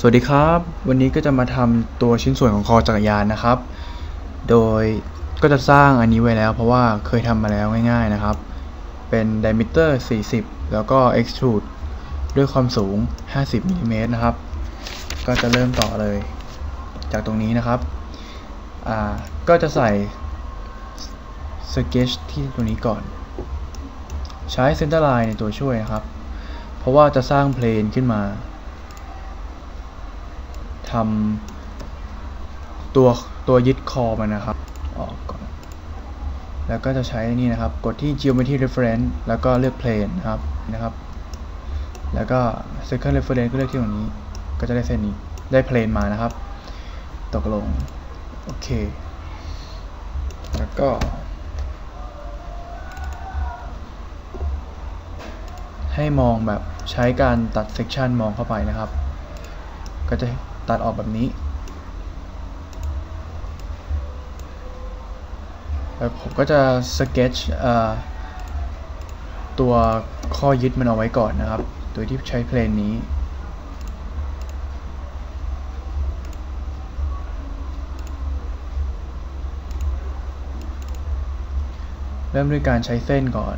สวัสดีครับ วันนี้ก็จะมาทำตัวชิ้นส่วนของคอจักรยานนะครับ โดยก็จะสร้างอันนี้ไว้แล้ว เพราะว่าเคยทำมาแล้วง่ายๆนะครับ เป็น diameter 40 แล้วก็ extrude ด้วยความสูง 50มิลลิเมตรนะครับ ก็จะเริ่มต่อเลย จากตรงนี้นะครับ อ่า ก็จะใส่ sketch ที่ตรงนี้ก่อน ใช้ center line ในตัวช่วยนะครับ เพราะว่าจะสร้างเพลนขึ้นมา ทำตัวตัวยึดคอมันนะครับออกก่อน แล้วก็จะใช้นี่นะครับ กดที่ geometry reference แล้วก็เลือก plane นะครับนะครับ แล้วก็ second reference ก็เลือกที่ตรงนี้ ก็จะได้เส้นนี้ได้ plane มานะครับ ตกลง โอเค แล้วก็ให้มองแบบใช้การตัด section มองเข้าไปนะครับ ก็จะ ตัดออกแบบนี้ แล้วผมก็จะ sketch ตัวข้อยึดมันเอาไว้ก่อนนะครับ โดยที่ใช้เพลนนี้เริ่มด้วยการใช้เส้นก่อน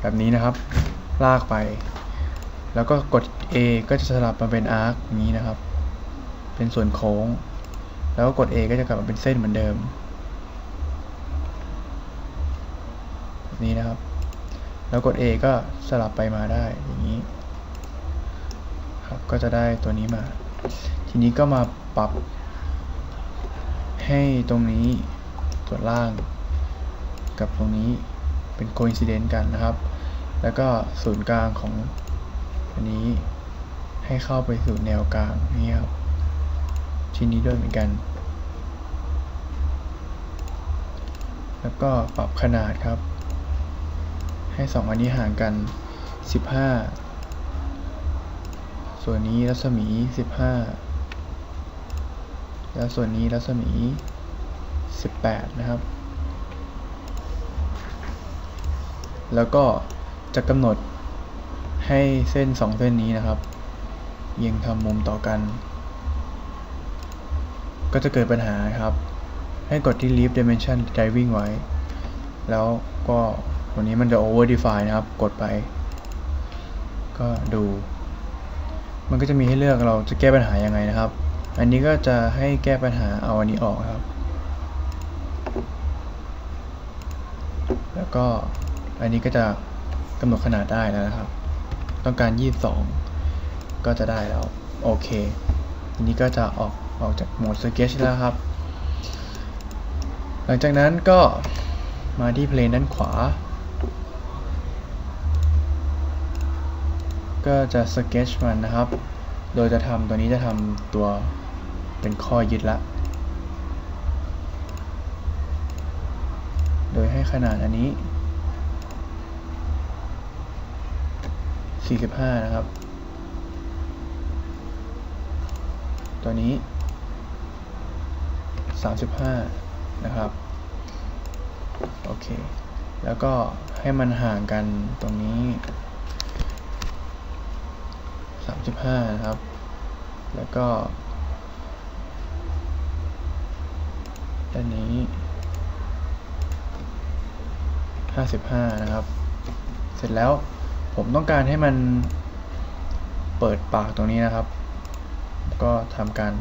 แบบนี้นะครับ ลากไป แล้วก็กด A ก็จะสลับมาเป็นอาร์คนี้นะครับ เป็นส่วนโค้ง แล้วก็กด A ก็จะกลับมาเป็นเส้นเหมือนเดิม นี้นะครับ แล้วกด A ก็สลับไปมาได้อย่างนี้ ครับ ก็จะได้ตัวนี้มา ทีนี้ก็มาปรับ ให้ตรงนี้ส่วนล่าง กับตรงนี้เป็น coincident กันนะครับ แล้วก็ศูนย์กลางของ อันนี้ให้เข้าไปสู่แนวกลางนี่ครับชิ้นนี้ด้วยเหมือนกัน แล้วก็ปรับขนาดครับ ให้สองอันนี้ห่างกัน 15 ส่วนนี้รัศมี 15 แล้วส่วนนี้รัศมี 18 นะครับ แล้วก็จะกำหนด ให้เส้นสองเส้นนี้นะครับเอียงทำมุมต่อกัน ก็จะเกิดปัญหาครับ ให้กดที่ leave dimension driving ไว้ แล้วก็ตัวนี้มันจะ over define นะครับ กดไป ก็ดู มันก็จะมีให้เลือกเราจะแก้ปัญหายังไงนะครับ อันนี้ก็จะให้แก้ปัญหาเอาอันนี้ออกครับ แล้วก็อันนี้ก็จะกำหนดขนาดได้แล้วนะครับ ต้องการ 22 ก็จะได้แล้ว โอเคทีนี้ก็จะออกออกจากโหมด sketch แล้วครับ หลังจากนั้นก็มาที่เพลนด้านขวา ก็จะ sketch มันนะครับ โดยจะทำตัวนี้จะทำตัวเป็นข้อยึดละโดยให้ขนาดอันนี้ 45 นะครับ ตัวนี้ 35 นะครับ โอเค แล้วก็ให้มันห่างกันตรงนี้ 35 นะครับ แล้วก็ด้านนี้ 55 นะครับ เสร็จแล้ว ผมต้องการให้มันเปิดปากตรงนี้นะครับ ก็ทำการ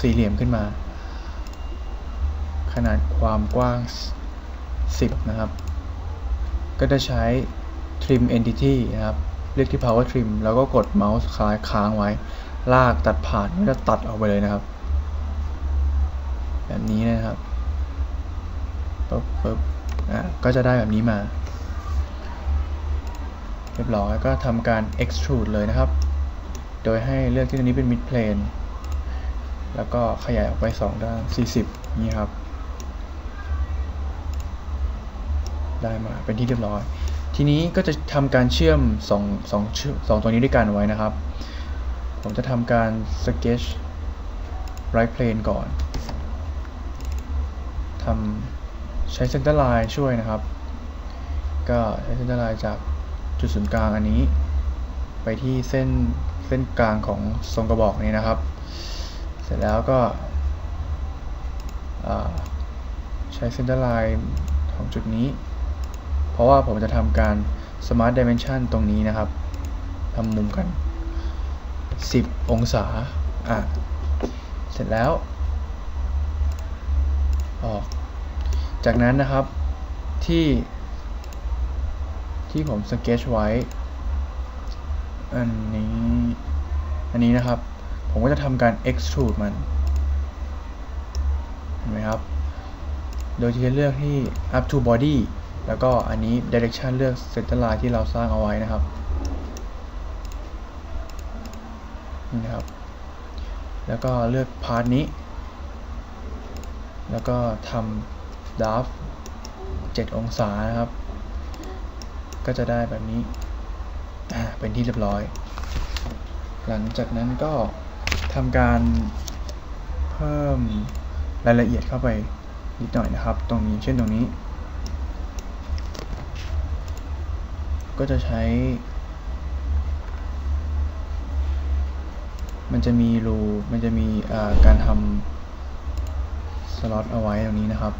สี่เหลี่ยมขึ้นมา ขนาดความกว้าง 10 นะครับ ก็จะใช้ trim entity นะครับ เลือกที่ power trim แล้วก็กดเมาส์คลายค้างไว้ ลากตัดผ่านก็จะตัดออกไปเลยนะครับ แบบนี้นะครับปึ๊บปึ๊บอะก็จะได้แบบนี้มา เรียบร้อยก็ทำการ extrude เลยนะครับ โดยให้เลือกที่ตรงนี้เป็น mid plane แล้วก็ขยายออกไป 2 ด้าน 40 นี่ครับ ได้มาเป็นที่เรียบร้อย ทีนี้ก็จะทำการเชื่อม2 2ชื่อ2ตัวนี้ด้วยกันไว้นะครับ ผมจะทำการ sketch right plane ก่อนทำใช้ center line ช่วยนะครับ ก็ใช้ center line จาก จุดศูนย์กลางอันนี้ ไปที่เส้นเส้นกลางของทรงกระบอกนี้นะครับ เสร็จแล้วก็ใช้เส้นเตอร์ไลน์ของจุดนี้ เพราะว่าผมจะทำการ Smart Dimension ตรงนี้นะครับทำมุมกัน 10 องศาอะเสร็จแล้ว ออก จากนั้นนะครับที่ ที่ผมสเกจไว้ อันนี้ อันนี้นะครับ ผมก็จะทำการ extrude มัน เห็นไหมครับ โดยที่จะเลือกที่ up to body แล้วก็อันนี้ direction เลือก center line ที่เราสร้างเอาไว้นะครับ นี่นะครับ แล้วก็เลือกพาร์ทนี้ แล้วก็ทำดับ7องศานะครับ ก็จะได้แบบนี้เป็นที่เรียบร้อย หลังจากนั้นก็ทำการเพิ่มรายละเอียดเข้าไปนิดหน่อยนะครับ ตรงนี้เช่นตรงนี้ ก็จะใช้ มันจะมีรูมันจะมีการทำสล็อตเอาไว้ตรงนี้นะครับ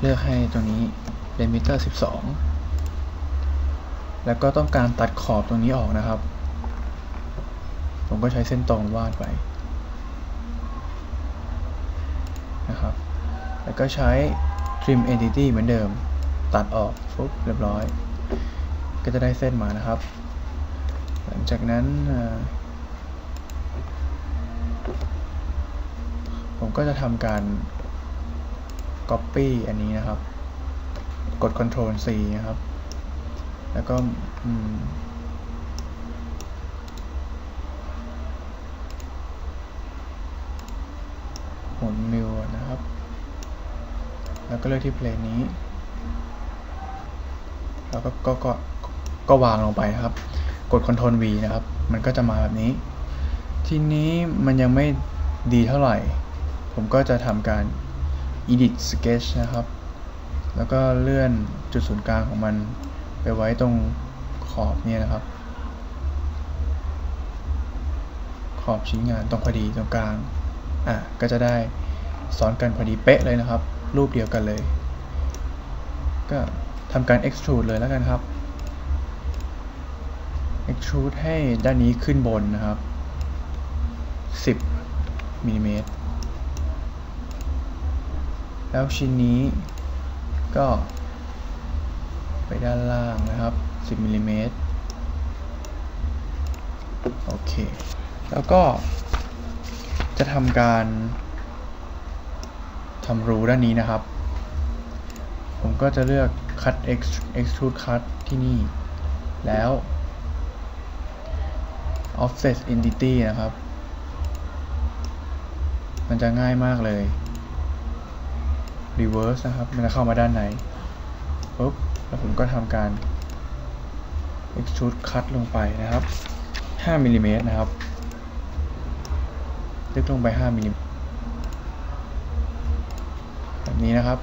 เลือกให้ตรงนี้ เป็นมิเตอร์12 แล้วก็ต้องการตัดขอบตรงนี้ออกนะครับ ผมก็ใช้เส้นตรงวาดไปนะครับ แล้วก็ใช้ trim entity เหมือนเดิม ตัดออกฟุบเรียบร้อย ก็จะได้เส้นมานะครับ หลังจากนั้นผมก็จะทำการ copy อันนี้นะครับ กด Ctrl C นะครับ แล้วก็หมุนมิวนะครับ แล้วก็เลือกที่เพลงนี้ แล้วก็ก็ก็ก็วางลงไปนะครับ กด Ctrl V นะครับ มันก็จะมาแบบนี้ ทีนี้มันยังไม่ดีเท่าไหร่ ผมก็จะทำการ edit sketch นะครับ แล้วก็เลื่อนจุดศูนย์กลางของมันไปไว้ตรงขอบเนี่ยนะครับ ขอบชิ้นงานตรงพอดีตรงกลางอะก็จะได้ซ้อนกันพอดีเป๊ะเลยนะครับ รูปเดียวกันเลย ก็ทำการ extrude เลยแล้วกันครับ extrude ให้ด้านนี้ขึ้นบนนะครับ 10มิลลิเมตรแล้วชิ้นนี้ ก็ ไปด้านล่างนะครับ 10มิลลิเมตรโอเค แล้วก็จะทำการทำรูด้านนี้นะครับ ผมก็จะเลือก cut extrude cut ที่นี่ แล้ว offset entity นะครับ มันจะง่ายมากเลย reverse นะครับ มันจะเข้ามาด้านในปุ๊บแล้วผมก็ทำการ extrude cut ลงไปนะครับ 5มิลลิเมตรนะครับ ลึกลงไป 5มิลลิเมตรแบบนี้นะครับ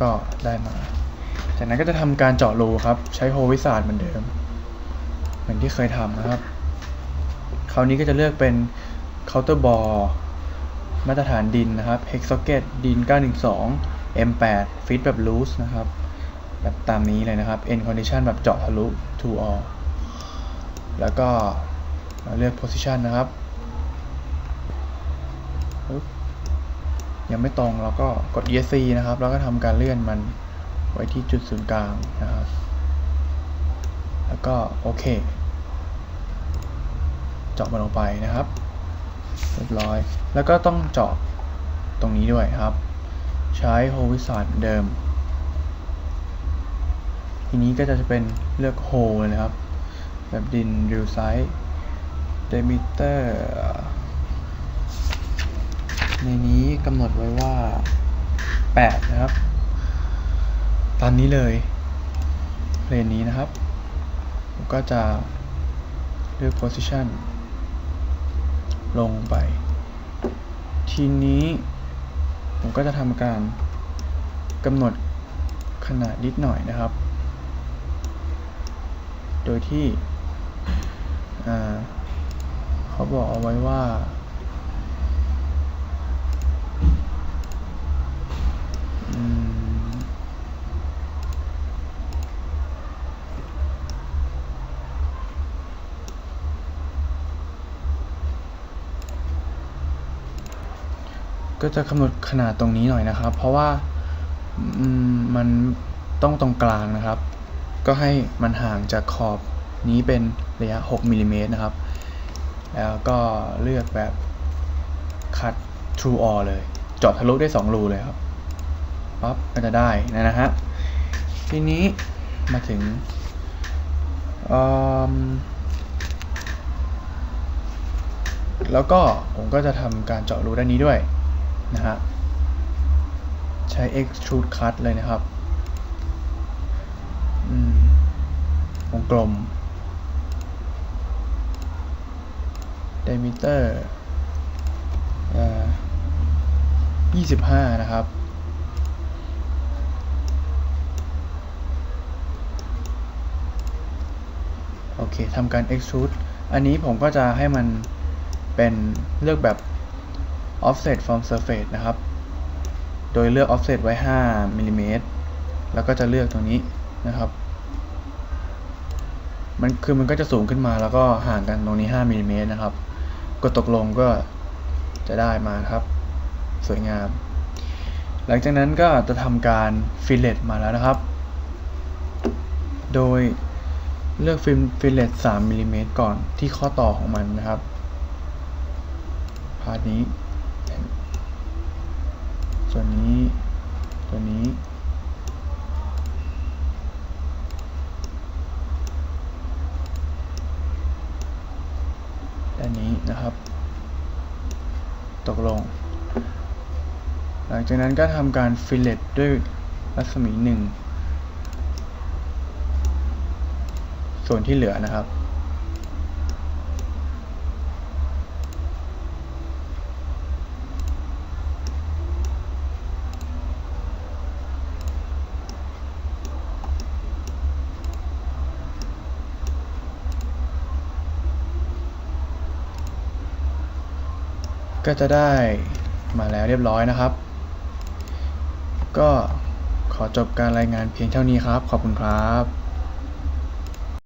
ก็ได้มา จากนั้นก็จะทำการเจาะรูครับ ใช้โฮวิสาดเหมือนเดิม เหมือนที่เคยทำนะครับ คราวนี้ก็จะเลือกเป็น counter bore มาตรฐานดินนะครับ hex socket ดิน 912 m8 fit แบบ loose นะครับ แบบตามนี้เลยนะครับ end condition แบบเจาะทะลุ to all แล้วก็เลือก position นะครับ ยังไม่ตรงเราก็กด ESC นะครับ แล้วก็ทำการเลื่อนมันไว้ที่จุดศูนย์กลางนะครับ แล้วก็โอเค เจาะมันลงไปนะครับ เรียบร้อย แล้วก็ต้องเจาะตรงนี้ด้วยครับ ใช้โฮวิสาดเหมือนเดิม ทีนี้ก็จะเป็นเลือกโฮเลยนะครับ แบบดินริวไซส์เดมิเตอร์ในนี้กำหนดไว้ว่า 8 นะครับตามนี้เลยเพลนนี้นะครับ ก็จะเลือก position ลงไป ทีนี้ผมก็จะทำการกำหนดขนาดนิดหน่อยนะครับ โดยที่เขาบอกเอาไว้ว่า ก็จะกำหนดขนาดตรงนี้หน่อยนะครับ เพราะว่ามันต้องตรงกลางนะครับ ก็ให้มันห่างจากขอบนี้เป็นระยะ 6มิลลิเมตรนะครับ แล้วก็เลือกแบบ cut true all เลย เจาะทะลุได้ 2 รูเลยครับ ปั๊บก็จะได้นะนะฮะ ทีนี้มาถึงแล้วก็ผมก็จะทำการเจาะรูด้านนี้ด้วย นะฮะใช้ extrude cut เลยนะครับวงกลม diameter เอ่อ25 นะครับ โอเคทำการ extrude อันนี้ผมก็จะให้มันเป็นเลือกแบบ offset from surface นะครับ โดยเลือก offset ไว้ 5มิลลิเมตรแล้วก็จะเลือกตรงนี้นะครับ มันคือมันก็จะสูงขึ้นมาแล้วก็ห่างกันตรงนี้5มิลลิเมตรนะครับ กดตกลงก็จะได้มาครับ สวยงาม หลังจากนั้นก็จะทำการฟิลเลตมาแล้วนะครับ โดยเลือกฟิลฟิลเลต3มิลลิเมตรก่อนที่ข้อต่อของมันนะครับ พาร์ทนี้ ส่วนี้ ตัวนี้ด้านนี้นะครับ ตกลง หลังจากนั้นก็ทำการฟิลเลตด้วยรัศมีหนึ่งส่วนที่เหลือนะครับ ก็จะได้มาแล้วเรียบร้อยนะครับ ก็ขอจบการรายงานเพียงเท่านี้ครับ ขอบคุณครับ